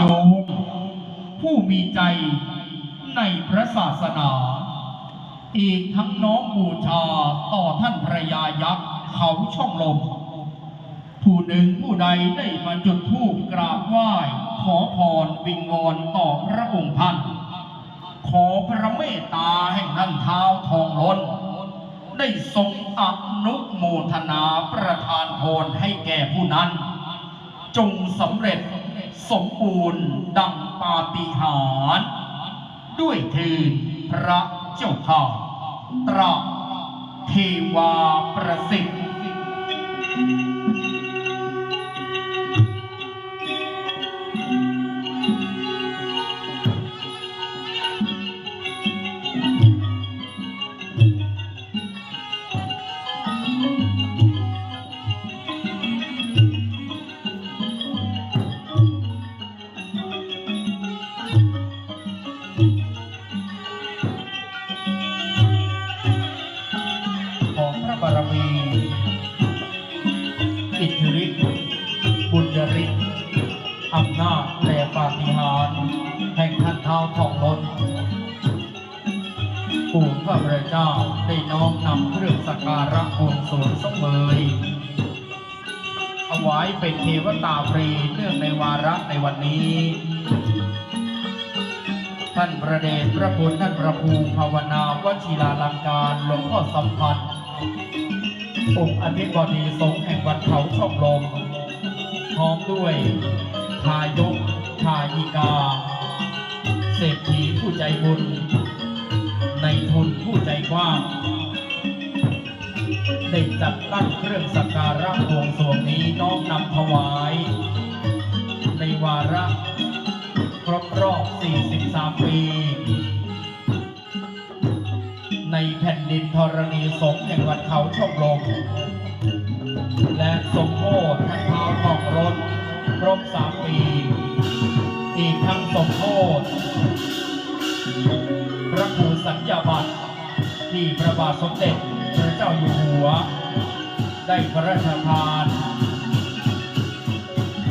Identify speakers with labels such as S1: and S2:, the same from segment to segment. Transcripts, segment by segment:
S1: โยมผู้มีใจในพระศาสนา อีกทั้งน้อมบูชาต่อท่านพระยายักษ์เขาช่องลม ผู้หนึ่งผู้ใดได้มาจุดธูปกราบไหว้ ขอพรวิงวอนต่อพระองค์ท่าน ขอพระเมตตาแห่งท่านเท้าทองล้น ได้ทรงอนุโมทนาประทานพรให้แก่ผู้นั้น จงสำเร็จ สมบูรณ์ดังปาฏิหาริย์ด้วยเทินพระเจ้าข่าตราเทวาประสิทธิ์ เป็นเทวตาฟรีเนื่องในวาระในวันนี้ ท่านประเดชพระคุณท่านประภูมิภาวนาวชิราลังการหลวงพ่อสัมพันธ์องค์อธิบดีสงฆ์แห่งวัดเขาช่องลมพร้อมด้วยทายกทายิกา เศรษฐีผู้ใจบุญ ในทุนผู้ใจกว้าง ได้จัดตั้งเครื่องสักการะบวงสรวงนี้น้อมนำถวาย ในวาระครบรอบ 43 ปี ในแผ่นดินธรณีสงแห่งวัดเขาช่องลม และสมโภชท่านเท้าทองรถครบ 3 ปี อีกทั้งสมโภชพระครูสัญญาบัตรที่พระบาทสมเด็จ จ้าอยู่หัว ได้พระราชทาน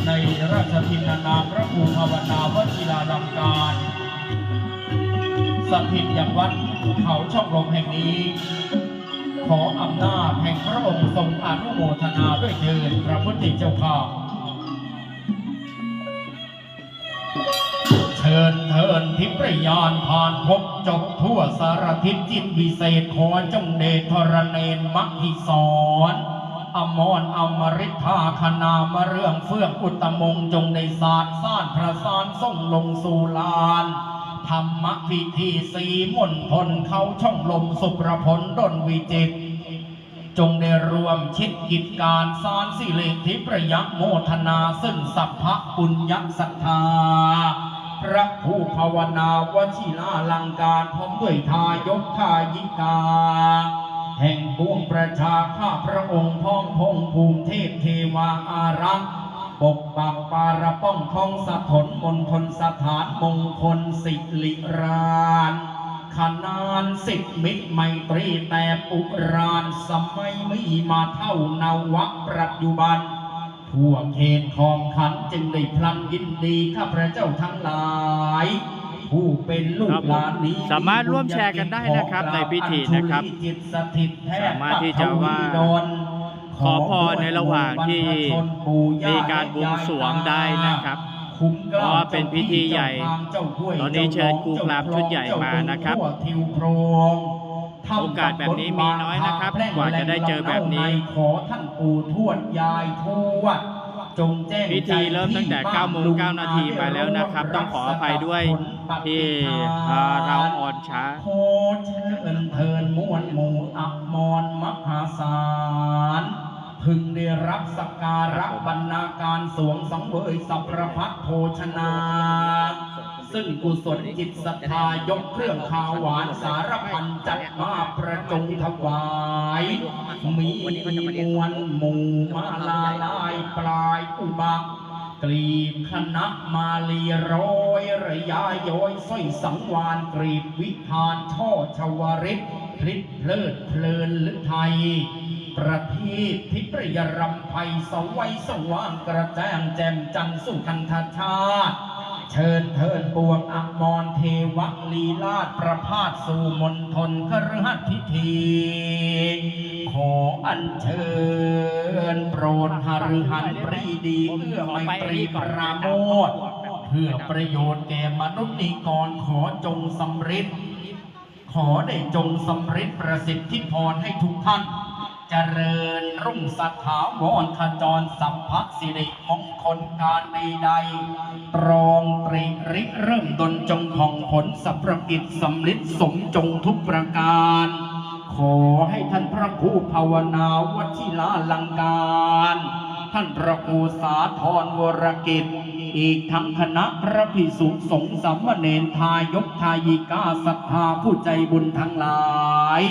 S1: ในราชทินานามพระครูภาวนาวชิราลังการสถิตอย่างวัดเขาช่องลมแห่งนี้ ขออำนาจแห่งพระองค์ทรงอนุโมทนาด้วยเถิดพระพุทธเจ้าข้า ทิพยานผ่านพบจบทั่วสารทิศจิตวิเศษขอจงเดชทรเนนมักหิสอนอมรอมริธาคณามเรื่องเฟื่องอุตมงจงในศาสตร์สร้างพระสานส่งลงสู่ลาน ธรรมพิธีสีมนพลเขาช่องลมสุประพลดนวิจิต จงได้รวมชิดกิจการสารสิเลทิประยักษ์โมทนาซึ่งสัพพะปุญญศรัทธา พระผู้ภาวนาวชิลาลังการพร้อมด้วยทายกทายิกา แห่งปวงประชาข้าพระองค์พ้องพงภูมิเทพเทวาอารักษ์ปกปักปาระป้องของสถนมณฑลสถานมงคลสิริรานขนานสิทธิมิตรไมตรีแต่ปุราณสมัยมีมาเท่านวะปัจจุบัน ทั่วเขตของขันจึงได้พลันยินดีข้าพระเจ้าทั้งหลาย ผู้เป็นลูกหลานนี้
S2: สามารถร่วมแชร์กันได้นะครับในพิธีนะครับ
S1: จิตสถิตแทบ
S2: สามารถที่จะว่า
S1: ดล
S2: ขอพรในระหว่างที่มีการบวงสรวงได้นะครับ
S1: คุ้มกล้
S2: เพราะว่าเป็นพิธีใหญ่
S1: เจ้าห้วย
S2: ตอนนี้เชิญครูกราบชุดใหญ่มานะครับ
S1: เจ้าทิว โพรง
S2: โอกาสแบบนี้มีน้อยนะครับ กว่าจะได้เจอแบบนี้
S1: ขอท่านปู่ทวดยายทวดจงแจ้ง
S2: พิธีเริ่มตั้งแต่9โมง9นาทีมาแล้วนะครับ ต้องขออภัยด้วยที่เอ่อเราอ่อนช้า
S1: โคเชิญเทินมวลหมู่อักมรมหาศาลพึงได้รับสักการะบรรณาการสวงสังเวยสัพพะพัดโภชนา ซึ่งกุศลจิตศรัทธายกเครื่องขาวหวานสารพันจัดมาประจงถวาย มีมวลหมู่มาลาลายปลายอุบักกรีบคณะมาลีร้อยระยะย้อยสร้อยสังวานกรีบวิธานช่อชวริตพลิดเพลิดเพลินหรือไทยประทีปทิพยรำไพสวัยสว่างกระแจงแจ่มจันทร์สุขันธชาติ เชิญเทินปวงอมรเทวลีลาศประพาสสู่มณฑลครหัสพิธี ขออัญเชิญโปรดหฤหันปรีดีเอื้อไมตรีปราโมทเพื่อประโยชน์แก่มนุษย์นิกรขอจงสำเร็จขอได้จงสำเร็จประสิทธิพรให้ทุกท่าน เจริญรุ่งสถาวรขจรสัพพสิริมงคลการใดๆตรองตรีริเริ่มดนจงของผลสัพประกิจสำลิดสมจงทุกประการ ขอให้ท่านพระครูภาวนาวัชิลาลังการ ท่านพระครูสาธรวรกิจ อีกทั้งคณะพระภิกษุสงฆ์สามเณรทายกทายิกาศรัทธาผู้ใจบุญทั้งหลาย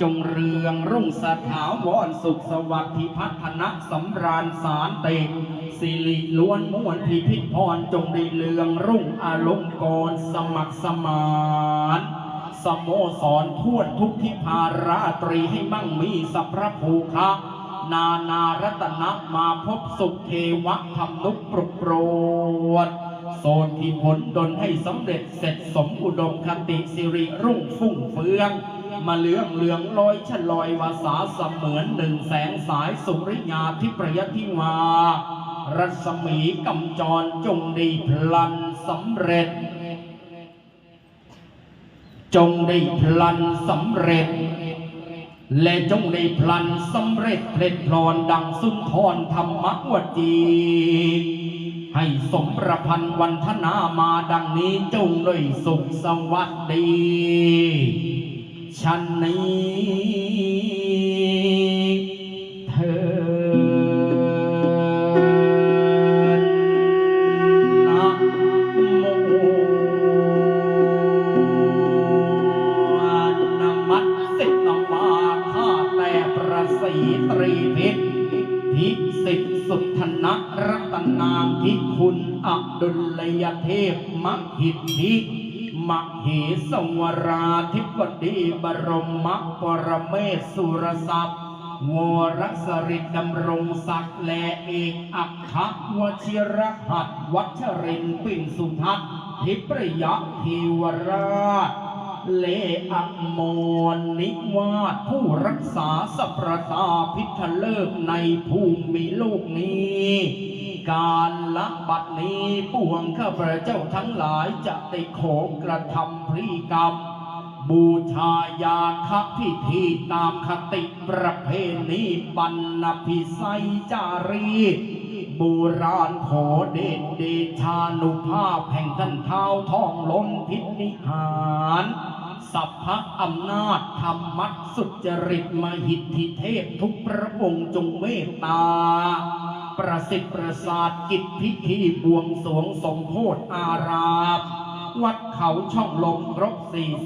S1: จงเรืองรุ่งสถาวรสุขสวัสดิพัฒนะสำราญสารเตงสิริล้วนม้วนพิพิธพรจงได้เรืองรุ่งอารมณ์กรสมัครสมานสโมสรทั่วทุกทิพาราตรีให้มั่งมีสัพพะภูคะนานารัตนะมาพบสุขเทวะธรรมนุปรกโปรดโซนที่ผลดลให้สำเร็จเสร็จสมอุดมคติสิริรุ่งฟุ้งเฟือง มาเลืองเหลืองลอยฉลอยวาสาเสมือนหนึ่งแสงสายสุริยาทิประยทิวา รัศมีกำจรจงดีพลันสำเร็จ จงได้พลันสำเร็จ และจงได้พลันสำเร็จเพลิดเพลอนดังสุนทรธรรมวจีให้สมประพันธ์วันธนามาดังนี้จงเลยสุขสวัสดี ชันนี้เธอนะโมนมัสสิตวาข้าแต่ประสีตรีพิษพิสิทธิสุทนะรัตนามทิคุณอับดุลยเทพมหิทธิ มเหสวราธิปดีบรมปรเมศสุรศัพท์วรสริดำรงศักดิ์แลเอกอัครวชิรหัตวัชรินปิ่นสุทัศน์ทิปรยะทีวราชเลอัมรนิวาสผู้รักษาสัพประตาพิทเลิกในภูมิโลกนี้ การละบัดนี้ปวงข้าพระเจ้าทั้งหลายจะได้ขอกระทำพรีกรรม บูชายาคพิธีตามคติประเพณีบรรณพิไสยจารีโบูราณขอเดชเดชานุภาพแห่งท่านเท้าทองล้นพินิหารสัพพะอำนาจธรรมัดสุจริตมหิทธิเทพทุกพระองค์จงเมตตา ประสิทธิ์ประสาทกิจพิธีบวงสวงสมโพธอารามวัดเขาช่องลมครบ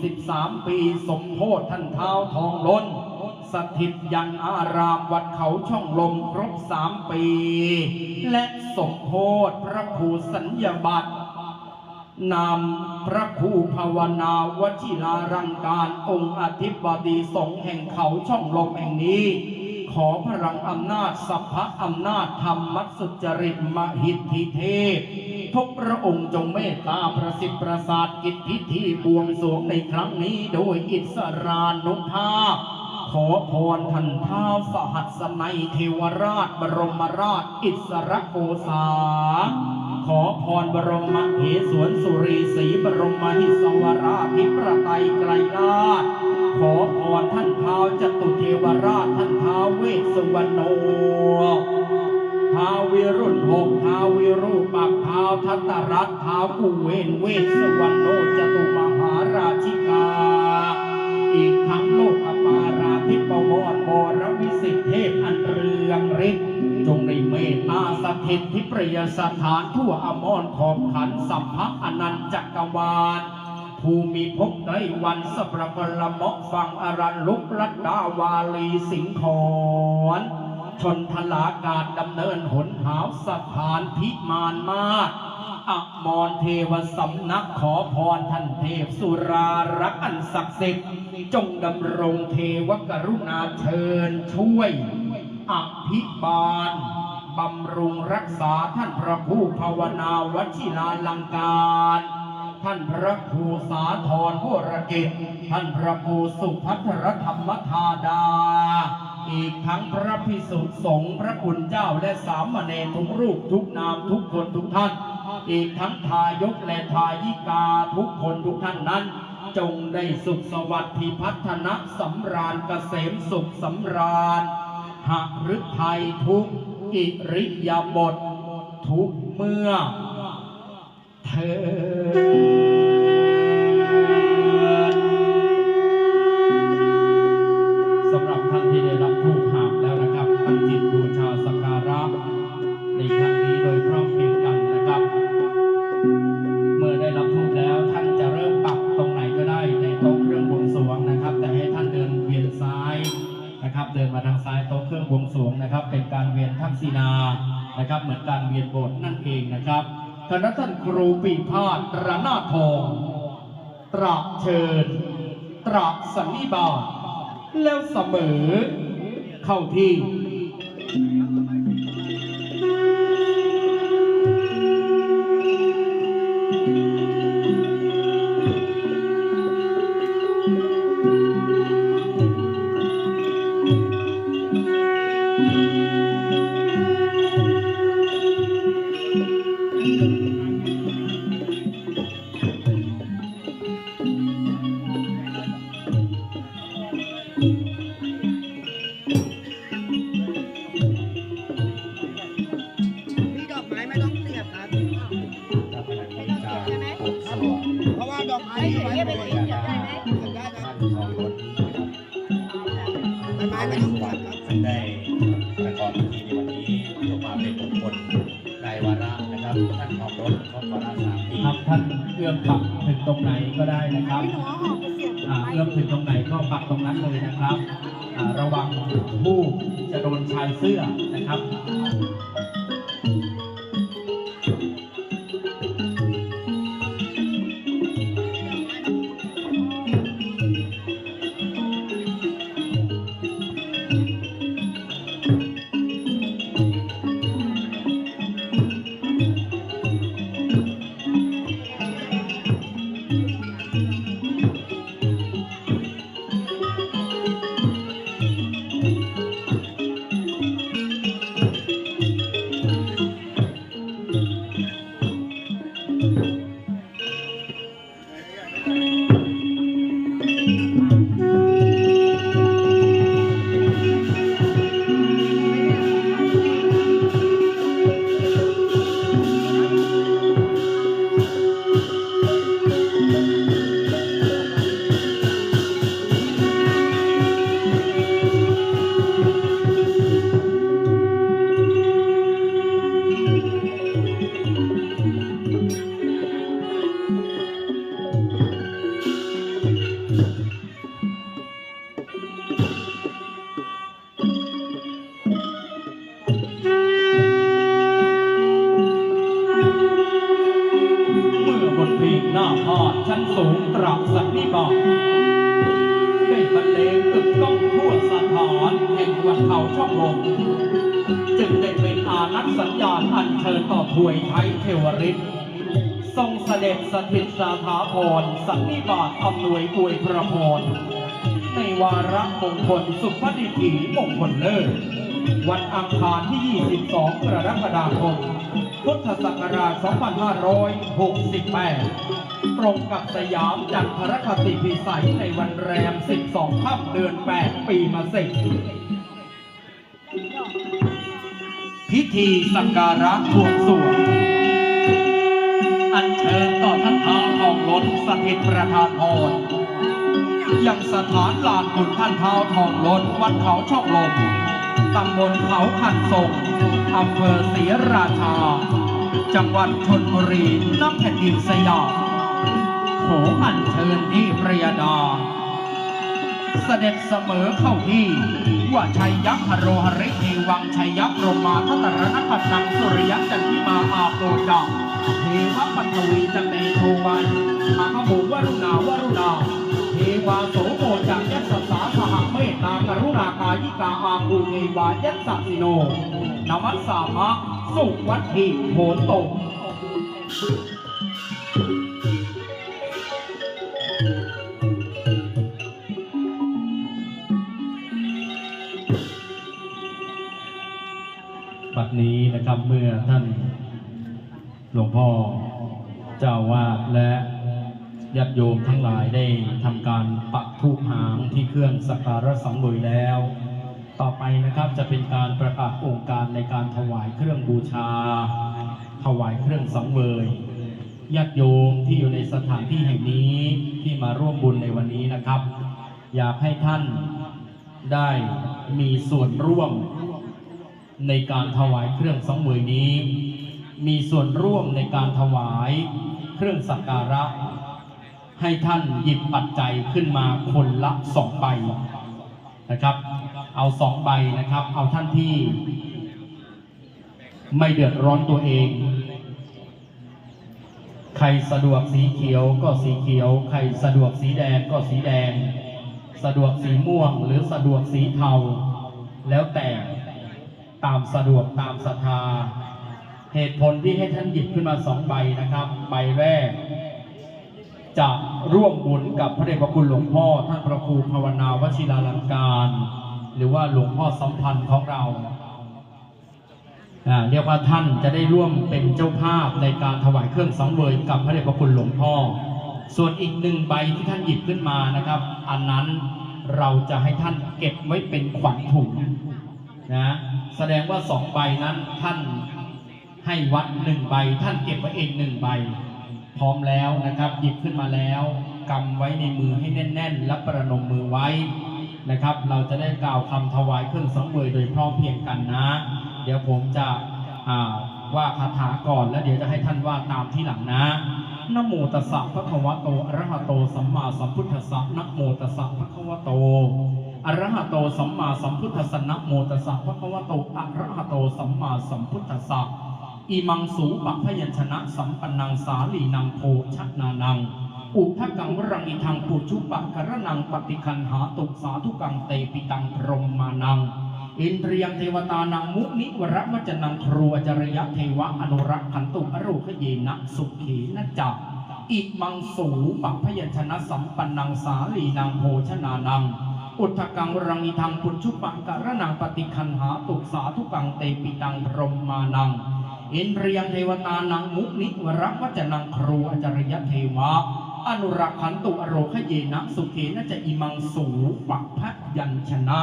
S1: 43 ปีสมโพธท่านเท้าทองล้น สถิตยังอารามวัดเขาช่องลมครบสามปี และสมโพธพระครูสัญญาบัตรนำพระครูภาวนาวชิรารังการองค์อธิบดีสงฆ์แห่งเขาช่องลมแห่งนี้ ขอพลังอำนาจ สัพพะอำนาจธรรมมัสุจริตมหิทธิเทพทุกพระองค์จงเมตตาประสิทธิ์ประสาทกิจพิธีบวงสรวงในครั้งนี้โดยอิสรานุภาพ ขอพรท่านท้าวสหัสนัยเทวราชบรมราช อิสรโกษา ขอพรบรมมเหสวนสุรีศรีบรมมหิสวราธิประไตรไกรราช ขอพรท่านท้าวจตุเทวราชท่านท้าวเวสสุวรรณโนท้าววิรุณหกท้าววิรูปักท้าวทัตตรัตท้าวกุเวนเวสสุวรรณโนจตุมหาราชิกา อีกทั้งโลกอปาราธิปวรบรวิสิทธิเทพอันเรืองฤทธิ์จงได้เมตตาสถิตที่ประยสถานทั่วอมรขอบขันสัมภะอนันต์จักรวาล ภูมิภพได้วันสปรกลมกฟังอรันลุกรัตดาวาลีสิงขอนชนทลากาศดำเนินหนหาวสถานพิมานมาศอมรเทวสำนักขอพรท่านเทพสุรารักอันศักดิ์สิทธิ์จงดำรงเทวกรุณาเชิญช่วยอภิบาลบำรุงรักษาท่านพระผู้ภาวนาวัชิราลังการ ท่านพระครูสาธรวรกิจ ท่านพระครูสุพัทรธรรมธาดา อีกทั้งพระพิสุสงฆ์พระคุณเจ้าและสามเณรทุกรูปทุกนามทุกคนทุกท่าน อีกทั้งทายกและทายิกาทุกคนทุกท่านนั้น จงได้สุขสวัสดิ์พิพัฒนะสำราญเกษมสุขสำราญหฤทัยทุกอิริยาบถทุกเมื่อเธอ นะครับ เดินมาทางซ้ายโต๊ะเครื่องบวงสรวงนะครับ เป็นการเวียนทักษิณานะครับ เหมือนการเวียนโบสถ์นั่นเองนะครับคณะท่านครูปีพาดระนาทองตราเชิญ ตระสันนิบาตแล้วเสมอเข้าที่
S3: เพราะว่าดอกไม้สวยได้ไหมได้ครับใบไม้ไม่ต้องเสียบครับ
S4: ซึ่งได้ประกอบพิธีในวันนี้ยกมาเป็นมงคลในวาระนะครับท่านออกรถครบวาระสามปี
S1: ครับท่านเอื้อมปักถึงตรงไหนก็ได้นะครับเอื้อมถึงตรงไหนก็ปักตรงนั้นเลยนะครับ ระวังผู้จะโดนชายเสื้อนะครับ วันเขาช่องลมจึงได้เป็นอานัตสัญญาณอันเชิญต่อถวยไทยเทวฤทธิ์ทรงเสด็จสถิตสาถาพรสันนิบาตอำนวยอวยพระพรในวาระมงคลสุภดิถีมงคลเลิศวันอังคารที่ 22 กรกฎาคม พุทธศักราช 2568 ตรงกับสยามจันทรคติพิสัยในวันแรม 12 ค่ำเดือน 8 ปีมะเส พิธีสักการะบวงสรวง อัญเชิญต่อท่านท้าวทองล้นสถิตประธานพรยังสถานลานบุญท่านท้าวทองล้นวัดเขาช่องลมตำบลเขาขันทรงอำเภอศรีราชา จังหวัดชนบุรีน้ำแผ่นดินสยามขออัญเชิญที่ประยดา เสด็จเสมอเข้าที่ ว่าชัยยักษ์หโรหริเทวังชัยยักษ์โรมาทัตรนคัตนังสุริยะจันทิมาอาโปจังเทวปัทวีจันเตโทวันอาภมุวรุณาวรุณาเทวาโสโมจักยัสสาสหเมธ
S5: ตากรุณากายิกาอาภูเนวายัสสสิโนนมัสสามะสุวัตถิโหนโต
S1: นี้นะครับเมื่อท่านหลวงพ่อเจ้าวาดและญาติโยมทั้งหลายได้ทำการปักธูปหางที่เครื่องสักการะสังเวยแล้ว ต่อไปนะครับจะเป็นการประกาศองค์การในการถวายเครื่องบูชา ถวายเครื่องสังเวยญาติโยมที่อยู่ในสถานที่แห่งนี้ที่มาร่วมบุญในวันนี้นะครับ อยากให้ท่านได้มีส่วนร่วม ในการถวายเครื่องสังเวยนี้ มีส่วนร่วมในการถวายเครื่องสักการะ ให้ท่านหยิบปัจจัยขึ้นมาคนละสองใบนะครับ เอาสองใบนะครับ เอาท่านที่ ไม่เดือดร้อนตัวเอง ใครสะดวกสีเขียวก็สีเขียว ใครสะดวกสีแดงก็สีแดง สะดวกสีม่วงหรือสะดวกสีเทาแล้วแต่ ตามสะดวกตามศรัทธา เหตุผลที่ให้ท่านหยิบขึ้นมาสองใบนะครับ ใบแรก จะร่วมบุญกับพระเดชพระคุณหลวงพ่อท่านพระครูภาวนาวชิราลังการ หรือว่าหลวงพ่อสัมพันธ์ของเราอ่าเรียกว่าท่านจะได้ร่วมเป็นเจ้าภาพในการถวายเครื่องสังเวยกับพระเดชพระคุณหลวงพ่อ ส่วนอีกหนึ่งใบที่ท่านหยิบขึ้นมานะครับ อันนั้นเราจะให้ท่านเก็บไว้เป็นขวัญถุง นะแสดงว่าสองใบนั้นท่านให้วัดหนึ่งใบ ท่านเก็บไว้เองหนึ่งใบ พร้อมแล้วนะครับ หยิบขึ้นมาแล้วกำไว้ในมือให้แน่นๆและประนมมือไว้นะครับ เราจะได้กล่าวคำถวายเครื่องสังเวยโดยพร้อมเพรียงกันนะ เดี๋ยวผมจะว่าคาถาก่อนแล้วเดี๋ยวจะให้ท่านว่าตามที่หลังนะนโมตัสสะภะคะวะโต อรหะโต สัมมาสัมพุทธัสสะนโมตัสสะภะคะวะโต อระหะโตสัมมาสัมพุทธัสสนะโมตัสสะภะคะวะโตอระหะโตสัมมาสัมพุทธัสสะอิมังสูปะพยัญชนะสัมปันนังสาลีนังโพชนานัง อุทะกังวรังอิทังปุชุปะกระนังปฏิคันหาตุสาธุกังเตปิตังพรมมานัง อินทรียงเทวตานังมุนิวรมัจนังครูอจริยะเทวะอนุรักขันตุอโรคเยนะสุขีนะจักอิมังสูปะพยัญชนะสัมปันนังสาลีนังโพชนานัง อุทกังรังอิทังปุชุปังกะระนังปฏิคันหาตุสาธุกังเตปิตังพรหมมานัง อินทรียงเทวตานังมุนิวรักวัจนังครูอจริยเทวะอนุรักขันตุอโรคเยนะสุเขนะจะอิมังสูปักพยัญชนะ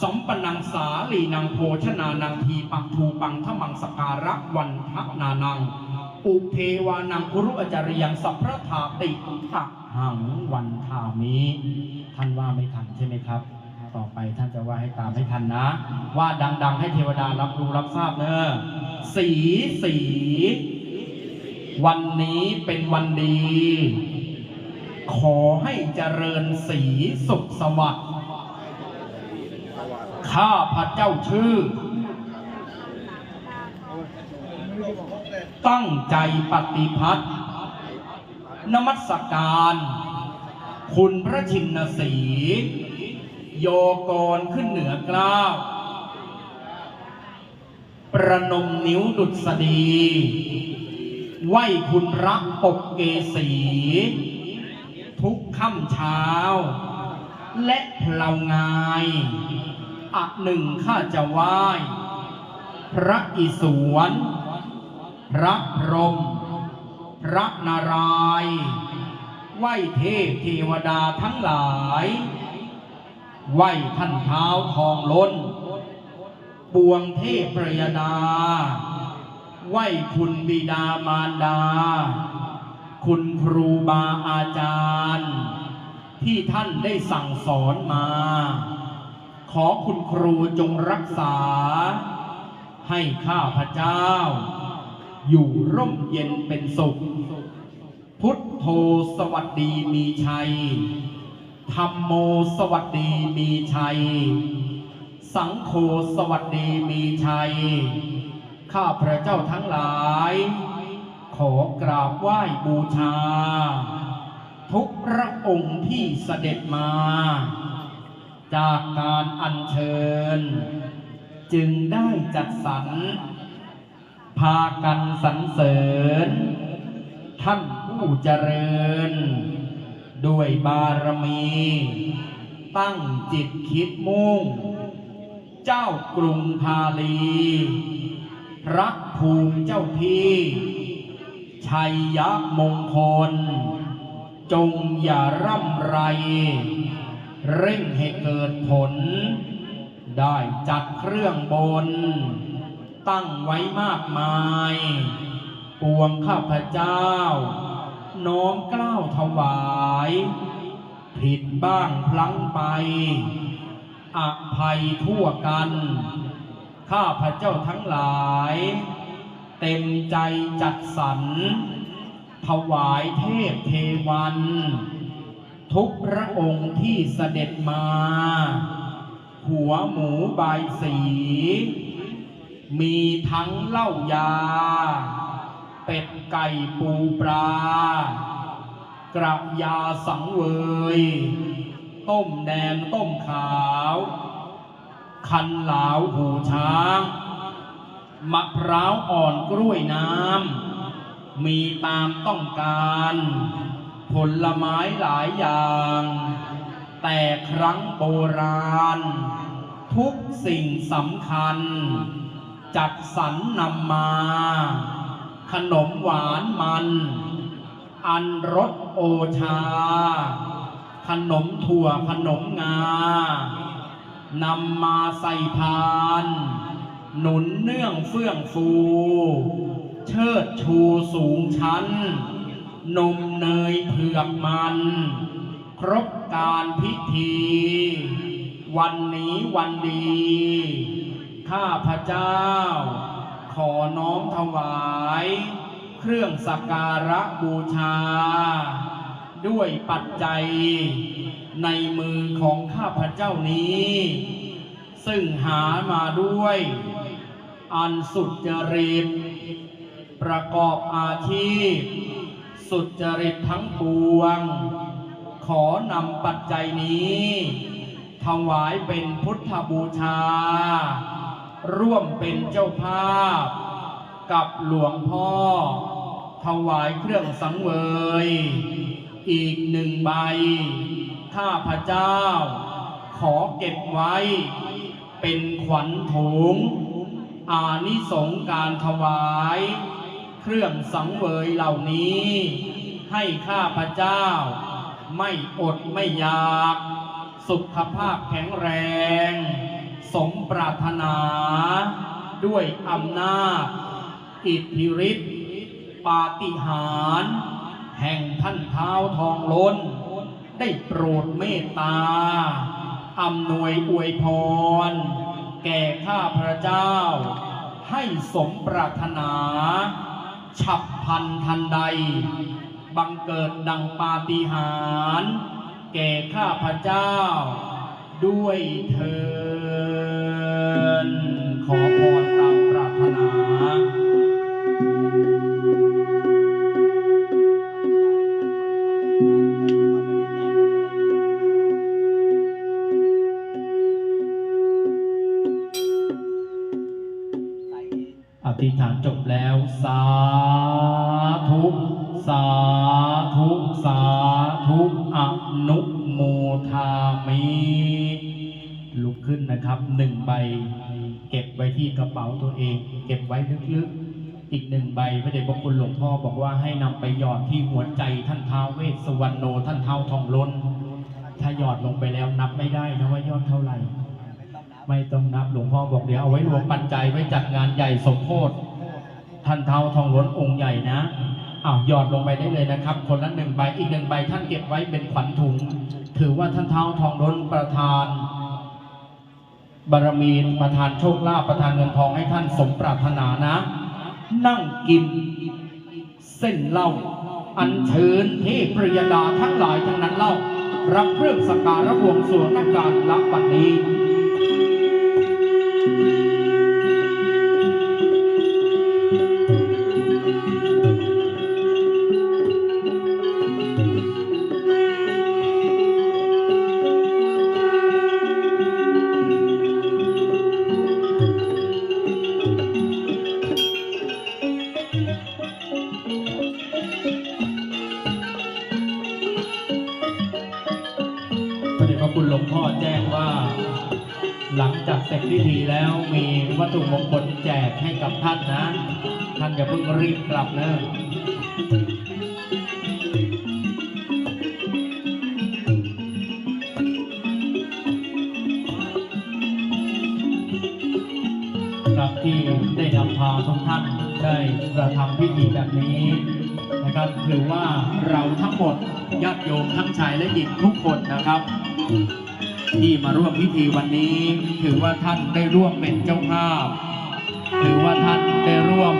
S1: สมปนังสาลีนังโภชนานังทีปังทูปังทมังสการะวันทนานัง อุเทวานังคุรุอจริยังสัพพะทาติตะหังวันทามิ ท่านว่าไม่ทันใช่ไหมครับ ต่อไปท่านจะว่าให้ตามให้ทันนะ ว่าดัง ๆ ให้เทวดารับรู้รับทราบเนอะสีสี วันนี้เป็นวันดี ขอให้เจริญสีสุขสวัสดิ์ข้าพระเจ้าชื่อ ตั้งใจปฏิพัตินมัสการ คุณพระชินสี โยกรขึ้นเหนือกล้าว ประนมนิ้วดุษฎีไหวคุณรักปกเกสี ทุกค่ำเช้า และเพลางายอะหนึ่งข้าจะไหว้ พระอิศวร พระพรหมพระนารายณ์ไหวเทพเทวดาทั้งหลาย ไหวท่านเท้าทองล้น ปวงเทพประยดา ไหวคุณบิดามารดา คุณครูบาอาจารย์ ที่ท่านได้สั่งสอนมา ขอคุณครูจงรักษา ให้ข้าพเจ้า อยู่ร่มเย็นเป็นสุข พุทโธสวัสดีมีชัยธรรมโมสวัสดีมีชัย สังโฆสวัสดีมีชัย ข้าพระเจ้าทั้งหลาย ขอกราบไหว้บูชา ทุกพระองค์ที่เสด็จมา จากการอัญเชิญ จึงได้จัดสรร พากันสรรเสริญ ท่านผู้เจริญ ด้วยบารมี ตั้งจิตคิดมุ่ง เจ้ากรุงพาลีพระภูมิเจ้าที่ ชัยยะมงคล จงอย่าร่ำไร เร่งให้เกิดผล ได้จัดเครื่องบน ตั้งไว้มากมาย ปวงข้าพเจ้า น้อมกล้าวถวาย ผิดบ้างพลั้งไป อภัยทั่วกัน ข้าพเจ้าทั้งหลาย เต็มใจจัดสรร ถวายเทพเทวัน ทุกพระองค์ที่เสด็จมา หัวหมูบายสี มีทั้งเหล้ายา เป็ดไก่ปูปลากระยาสังเวย ต้มแดงต้มขาว คันหลาวหูช้างมะพร้าวอ่อนกล้วยน้ำ มีตามต้องการ ผลไม้หลายอย่าง แต่ครั้งโบราณ ทุกสิ่งสำคัญ จัดสรรนำมา ขนมหวานมัน อันรสโอชา ขนมถั่วขนมงานำมาใส่พาน หนุนเนื่องเฟื่องฟู เชิดชูสูงชั้น นมเนยเผือกมัน ครบการพิธี วันนี้วันดี ข้าพระเจ้า ขอน้อมถวาย เครื่องสักการะบูชา ด้วยปัจจัย ในมือของข้าพระเจ้านี้ ซึ่งหามาด้วย อันสุจริต ประกอบอาชีพ สุจริตทั้งปวง ขอนำปัจจัยนี้ถวายเป็นพุทธบูชา ร่วมเป็นเจ้าภาพ กับหลวงพ่อ ถวายเครื่องสังเวย อีกหนึ่งใบ ข้าพระเจ้า ขอเก็บไว้ เป็นขวัญถุง อานิสงการถวาย เครื่องสังเวยเหล่านี้ ให้ข้าพระเจ้า ไม่อดไม่อยาก สุขภาพแข็งแรง สมปรารถนา ด้วยอำนาจ อิทธิฤทธิปาฏิหาริย์แห่งท่านเท้าทองล้น ได้โปรดเมตตาอำนวยอวยพร แก่ข้าพระเจ้า ให้สมปรารถนา ฉับพันทันใด บังเกิดดังปาฏิหาริย์แก่ข้าพระเจ้า ด้วยเทินขอพรตามปรารถนาอธิษฐานจบแล้ว สาธุ สา นะครับหนึ่งใบเก็บไว้ที่กระเป๋าตัวเอง เก็บไว้ลึกๆ อีกหนึ่งใบพระเดชพระคุณหลวงพ่อบอกว่าให้นำไปหยอดที่หัวใจท่านท้าวเวสสวรรณโนท่านเท้าทองล้น ถ้าหยอดลงไปแล้วนับไม่ได้นะว่ายอดเท่าไหร่ ไม่ต้องนับหลวงพ่อบอกเดี๋ยวเอาไว้รวมปัจจัยไว้จัดงานใหญ่สมโพธิท่านเท้าทองล้นองค์ใหญ่นะอ้าวหยอดลงไปได้เลยนะครับ คนละหนึ่งใบอีกหนึ่งใบท่านเก็บไว้เป็นขวัญถุง ถือว่าท่านเท้าทองล้นประธาน บารมีประทานโชคลาภประทานเงินทองให้ท่านสมปรารถนานะ นั่งกินเส้นเหล้าอันเชิญเทพปริยดาทั้งหลายทั้งนั้นเล่ารับเครื่องสกการะบวงสรวงนักการรับบัดนี้ ครับที่ได้นำพาทุกท่านได้กระทำพิธีแบบนี้นะครับถือว่าเราทั้งหมดญาติโยมทั้งชายและหญิงทุกคนนะครับ ที่มาร่วมพิธีวันนี้ ถือว่าท่านได้ร่วมเป็นเจ้าภาพ ถือว่าท่านได้ร่วม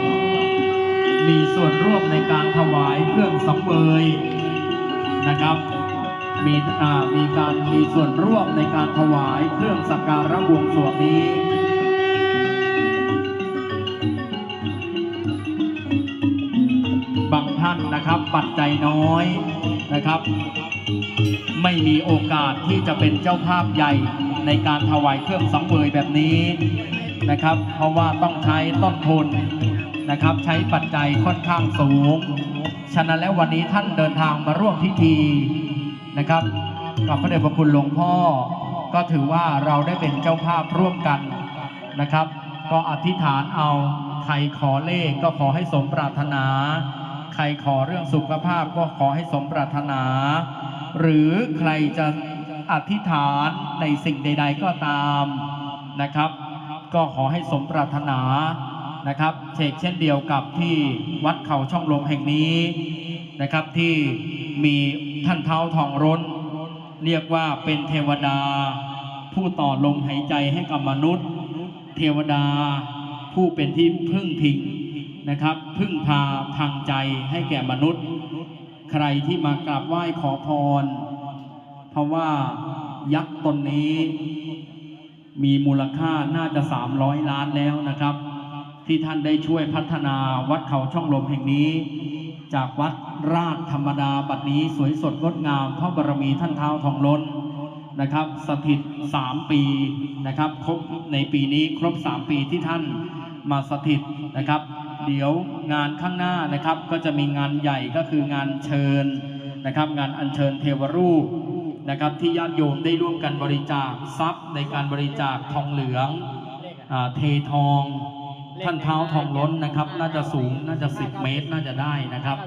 S1: มีส่วนร่วมในการถวายเครื่องสังเวยนะครับมีมีการมีส่วนร่วมในการถวายเครื่องสักการะบวงสรวงนี้ นะครับ ปัจจัยน้อยนะครับ ไม่มีโอกาสที่จะเป็นเจ้าภาพใหญ่ในการถวายเครื่องสังเวยแบบนี้นะครับ เพราะว่าต้องใช้ต้นทุนนะครับ ใช้ปัจจัยค่อนข้างสูง ฉะนั้นแล้ววันนี้ท่านเดินทางมาร่วมพิธีนะครับกับพระเดชพระคุณหลวงพ่อ ก็ถือว่าเราได้เป็นเจ้าภาพร่วมกันนะครับ ก็อธิษฐานเอาใครขอเลขก็ขอให้สมปรารถนา รขอเรื่องสุขภาพก็ขอให้สมปรารถนา หรือใครจะอธิษฐานในสิ่งใด ๆ ก็ตามนะครับ ก็ขอให้สมปรารถนานะครับเชกเช่นเดียวกับที่วัดเขาช่องลมแห่งนี้นะครับที่มีท่านเท้าทองร้น เรียกว่าเป็นเทวดา ผู้ต่อลมหายใจให้กับมนุษย์ เทวดาผู้เป็นที่พึ่งพิง นะครับ พึ่งพาทางใจให้แก่มนุษย์ ใครที่มากราบไหว้ขอพร เพราะว่ายักษ์ตนนี้ มีมูลค่าน่าจะ 300 ล้านแล้วนะครับ ที่ท่านได้ช่วยพัฒนาวัดเขาช่องลมแห่งนี้ จากวัดราชธรรมดาบัดนี้สวยสดงดงามพระบารมีท่านเท้าทองล้นนะครับ สถิต 3 ปีนะครับครบในปีนี้ครบ 3 ปีที่ท่านมาสถิตนะครับ เดี๋ยวงานข้างหน้านะครับก็จะมีงานใหญ่ก็คืองานเชิญนะครับ งานอัญเชิญเทวรูปนะครับ ที่ญาติโยมได้ร่วมกันบริจาคทรัพย์ในการบริจาคทองเหลืองอาเททอง ท่านเท้าทองล้นนะครับ น่าจะสูงน่าจะ 10 เมตรน่าจะได้นะครับ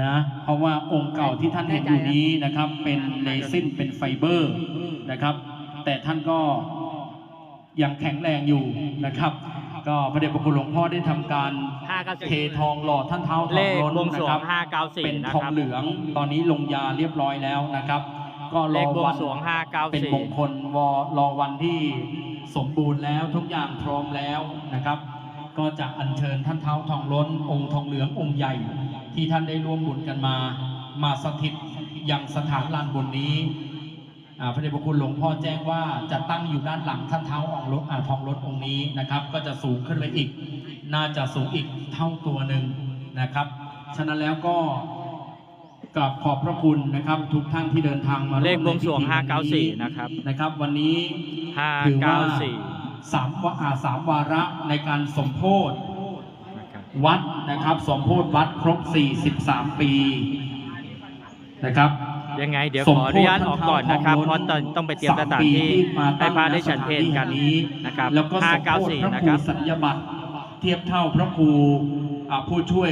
S1: นะเพราะว่าองค์เก่าที่ท่านเห็นอยู่นี้นะครับ เป็นเรซินเป็นไฟเบอร์นะครับ แต่ท่านก็ยังแข็งแรงอยู่นะครับ ก็พระเดชพระคุณหลวงพ่อได้ทำการ
S2: 594
S1: เททองหล่อท่านเท้าท
S2: เล
S1: อง
S2: ข
S1: ล้น
S2: บวงสร
S1: นะ
S2: ว
S1: ครั
S2: ง
S1: บ
S2: 594
S1: เป็น
S2: นะ
S1: ทอ
S2: ค
S1: ง
S2: รับ
S1: เหลืองตอนนี้ลงยาเรียบร้อยแล้วนะครับ ก็ร
S2: เล
S1: อ
S2: ขบวง
S1: วัน
S2: สรวง
S1: เป็นมง
S2: 594
S1: คลวอรอวันที่สมบูรณ์แล้วทุกอย่างพร้อมแล้วนะครับ ก็จะอัญเชิญท่านเท้าทองล้น องค์ทองเหลืององค์ใหญ่ ที่ท่านได้ร่วมบุญกันมา มาสถิตยังสถานลานบุญนี้อ่า พระเดชพระคุณหลวงพ่อแจ้งว่าจะตั้งอยู่ด้านหลังท่านเท้าองค์รถอ่าทองรถองค์นี้นะครับ ก็จะสูงขึ้นไปอีก น่าจะสูงอีกเท่าตัวหนึ่งนะครับ ฉะนั้นแล้วก็กราบขอบพระคุณนะครับ ทุกท่านที่เดินทางมาร่วม
S2: เลขบวงสรวง
S1: ในพิธีวันนี้
S2: 594 นะครับ
S1: นะครับ วันนี้ถือว่า
S2: 594
S1: สามวาอ่าสามวาระในการสมโพธ
S2: นะครับ
S1: วัดนะครับ สมโพธวัดครบ 43 ปีนะครับ
S2: ยังไงเดี๋ยว
S1: ส
S2: ข
S1: ม
S2: อ
S1: โพ
S2: อ
S1: ธิ
S2: นุญาตออกก่อนนะครับ
S1: ท่าน
S2: เพราะตอนต้องไปเตรียมสถานที่
S1: มา
S2: ให้
S1: ตั้ง
S2: พระได้
S1: ณ
S2: ฉันเพลกัน
S1: สถาที่แห่งนี้
S2: นะครับ
S1: แล้วก็สมโพธิพระ
S2: 594นะ
S1: ค
S2: ค
S1: รู
S2: รับ
S1: สัญญบัตรเทียบเท่าพระครูอ่าผู้ช่วย